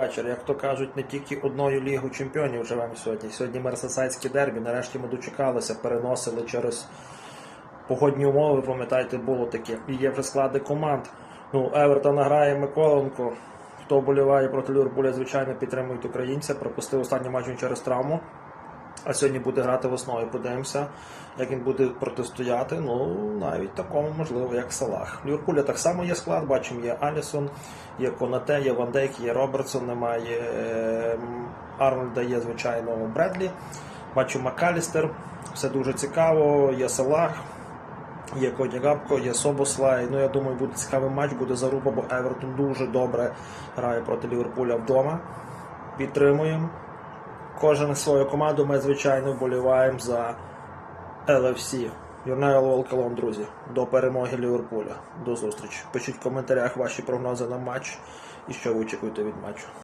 Вечір, як то кажуть, не тільки одною лігою чемпіонів живемо сьогодні. Сьогодні мерсесайдське дербі. Нарешті ми дочекалися, переносили через погодні умови. Пам'ятаєте, було таке. І є вже склади команд. Ну, Евертон грає Миколенко. Хто вболіває проти Ліверпуля, звичайно, підтримують українця. Пропустив останній матч через травму. А сьогодні буде грати в основі. Подивимося, як він буде протистояти. Ну, навіть такому, можливо, як Салах. Ліверпуля так само є склад. Бачимо, є Алісон, є Конате, є Ван Дейк, є Робертсон, немає ем, Арнольда, є, звичайно, Бредлі. Бачу Макалістер. Все дуже цікаво. Є Салах. Є Коді Габко, є Собослай. Ну, я думаю, буде цікавий матч, буде заруба, бо Евертон дуже добре грає проти Ліверпуля вдома. Підтримуємо. Кожен свою команду ми, звичайно, вболіваємо за LFC. Юрнейл Волкалом, друзі. До перемоги Ліверпуля. До зустрічі. Пишіть в коментарях ваші прогнози на матч і що ви очікуєте від матчу.